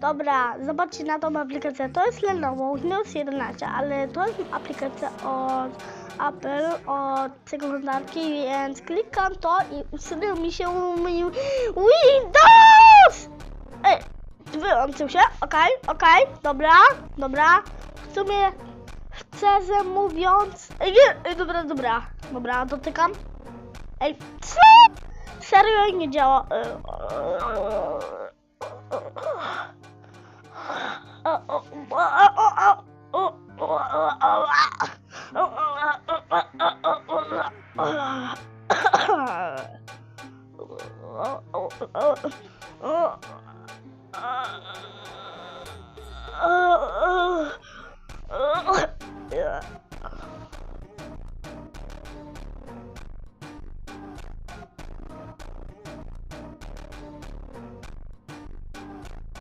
Dobra, zobaczcie na tą aplikację. To jest Lenovo Windows 11, ale to jest aplikacja od Apple, od przeglądarki, więc klikam to i usunął mi się Windows! Ej, wyłączył się, okej, okej, dobra, dobra. W sumie szczerze mówiąc... Ej, nie, ej, dobra, dobra, dobra, dotykam. Ej, co? Serio nie działa. Yeah.